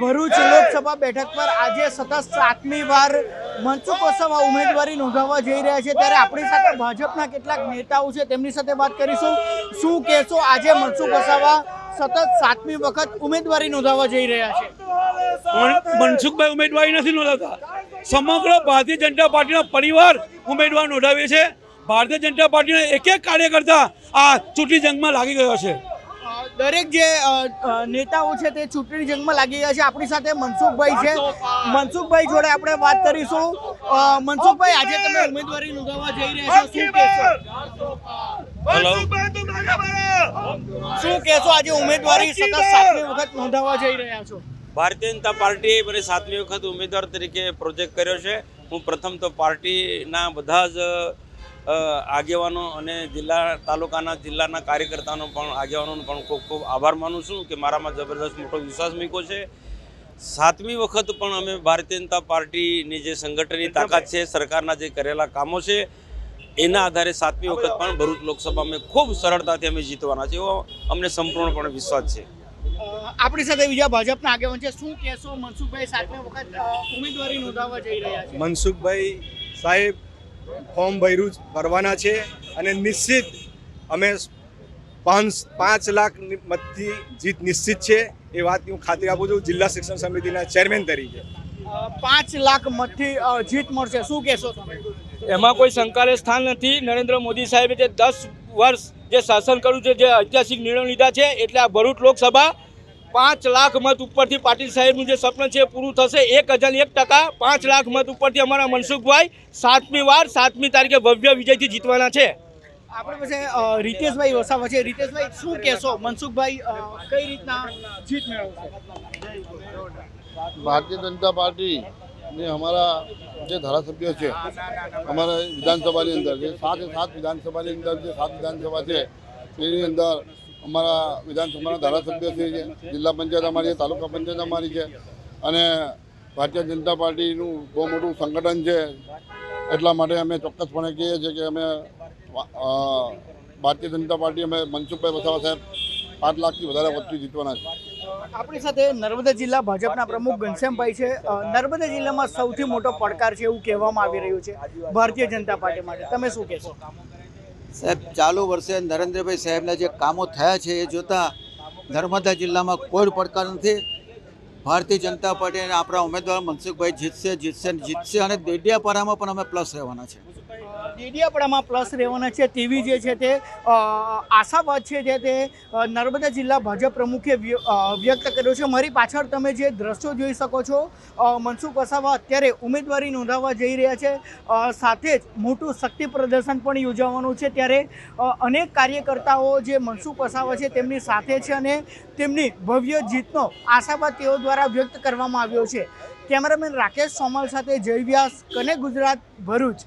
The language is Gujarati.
ભરૂચ લોકસભા બેઠક પર આજે સતત સાતમી વાર મનસુખ વસાવા ઉમેદવારી નોંધાવવા જઈ રહ્યા છે. ત્યારે આપણી સાથે ભાજપના કેટલાક નેતાઓ છે, તેમની સાથે વાત કરીશું. શું કહેશો? આજે મનસુખ વસાવા સતત સાતમી વખત ઉમેદવારી નોંધાવવા જઈ રહ્યા છે. મનસુખભાઈ ઉમેદવારી નથી નોંધાવતા. સમગ્ર ભારતીય જનતા પાર્ટીનો પરિવાર ઉમેદવાર નોંધાવે છે. ભારતીય જનતા પાર્ટીના એક એક કાર્યકર્તા આ ચૂંટણી જંગમાં લાગી ગયો છે. દરેક જે નેતાઓ છે તે ચૂંટણી જંગમાં લાગી ગયા છે. આપણી સાથે મનસુખભાઈ છે. મનસુખભાઈ જોડે આપણે વાત કરીશું. મનસુખભાઈ આજે તમે ઉમેદવારી નોંધાવવા જઈ રહ્યા છો. શું કહેશો? શું કહેશો? આજે ઉમેદવારી સતત સાતમી વખત નોંધાવવા જઈ રહ્યા છો. ભારતીય જનતા પાર્ટીએ મને સાતમી વખત ઉમેદવાર તરીકે પ્રોજેક્ટ કર્યો છે. હું પ્રથમ તો પાર્ટીના બધા જ આગેવાનો અને જિલ્લા તાલુકાના જિલ્લાના કાર્યકર્તાનો પણ આગેવાનોનો પણ ખૂબ ખૂબ આભાર માનું છું કે મારામાં જબરદસ્ત મોટો વિશ્વાસ મૂક્યો છે. સાતમી વખત પણ અમે ભારતીય જનતા પાર્ટીની જે સંગઠનની તાકાત છે સરકારના જે કરેલા કામો છે એના આધારે સાતમી વખત પણ ભરૂચ લોકસભા અમે ખૂબ સરળતાથી અમે જીતવાના છે એવો અમને સંપૂર્ણપણે વિશ્વાસ છે. આપણી સાથે બીજા ભાજપના આગેવાન છે. શું કહેશો? મનસુખભાઈ સાતમી વખત ઉમેદવારી નોંધાવવા જઈ રહ્યા છે. મનસુખભાઈ સાહેબ ફોર્મ ભર્યું ભરવાના છે અને નિશ્ચિત અમે પાંચ પાંચ લાખ મતથી જીત નિશ્ચિત છે એ વાતની હું ખાતરી આપું છું જિલ્લા શિક્ષણ સમિતિના ચેરમેન તરીકે. પાંચ લાખ મતથી જીત મળશે. શું કહેશો તમે? એમાં કોઈ શંકાને સ્થાન નથી. નરેન્દ્ર મોદી સાહેબે જે દસ વર્ષ જે શાસન કર્યું છે જે ઐતિહાસિક નિર્ણય લીધા છે એટલે આ ભરૂચ લોકસભા પાંચ લાખ મત ઉપરથી પાટીલ સાહેબનું જે સ્વપ્ન છે એ પૂરું થશે. એક હજાર એક ટકા પાંચ લાખ મત ઉપરથી અમારા મનસુખભાઈ સાતમી વાર સાતમી તારીખે ભવ્ય વિજયથી જીતવાના છે. આપણે પાસે અ, રીતેશભાઈ વસાવા છે. રીતેશભાઈ શું કહેશો? મનસુખભાઈ કઈ રીતના જીત મેળવશે? ભારતીય જનતા પાર્ટી ને અમારા જે ધારાસભ્યો છે અમારા વિધાનસભાની અંદર જે સાત સાત વિધાનસભાની અંદર જે સાત વિધાનસભા છે એની અંદર અમારા વિધાનસભાના ધારાસભ્ય છે જિલ્લા પંચાયત અમારી છે, તાલુકા પંચાયત અમારી છે. અને ભારતીય જનતા પાર્ટીનું બહુ મોટું સંગઠન છે. એટલા માટે અમે ચોક્કસપણે કહીએ છીએ કે અમે ભારતીય જનતા પાર્ટી અમે મનસુખભાઈ વસાવા સાહેબ પાંચ લાખથી વધારે વસ્તુ જીતવાના છે. આપણી સાથે નર્મદા જિલ્લા ભાજપના પ્રમુખ ઘનશ્યામભાઈ છે. નર્મદા જિલ્લામાં સૌથી મોટો પડકાર છે એવું કહેવામાં આવી રહ્યું છે ભારતીય જનતા પાર્ટી માટે. તમે શું કહેશો? સાહેબ, ચાલુ વર્ષે નરેન્દ્રભાઈ સાહેબના જે કામો થયા છે, એ જોતાં નર્મદા જિલ્લામાં કોઈ પડકાર નથી. ભારતીય જનતા પાર્ટી અને આપણા ઉમેદવાર મનસુખભાઈ જીતશે જીતશે જીતશે અને દેડિયાપાડામાં પણ અમે પ્લસ રહેવાના છે. દેડિયાપાડામાં પ્લસ રહેવાના છે. તેવી જે છે તે આશાવાદ છે જે તે નર્મદા જિલ્લા ભાજપ પ્રમુખે વ્ય- વ્યક્ત કર્યો છે. મારી પાછળ તમે જે દ્રશ્યો જોઈ શકો છો મનસુખ વસાવા અત્યારે ઉમેદવારી નોંધાવવા જઈ રહ્યા છે. સાથે જ મોટું શક્તિ પ્રદર્શન પણ યોજાવાનું છે. ત્યારે અનેક કાર્યકર્તાઓ જે મનસુખ વસાવા છે, તેમની સાથે છે અને તેમની ભવ્ય જીતનો આશાવાદ તેઓ દ્વારા વ્યક્ત કરવામાં આવ્યો છે. કેમેરામેન રાકેશ સોમલ સાથે જય વ્યાસ કને ગુજરાત ભરૂચ.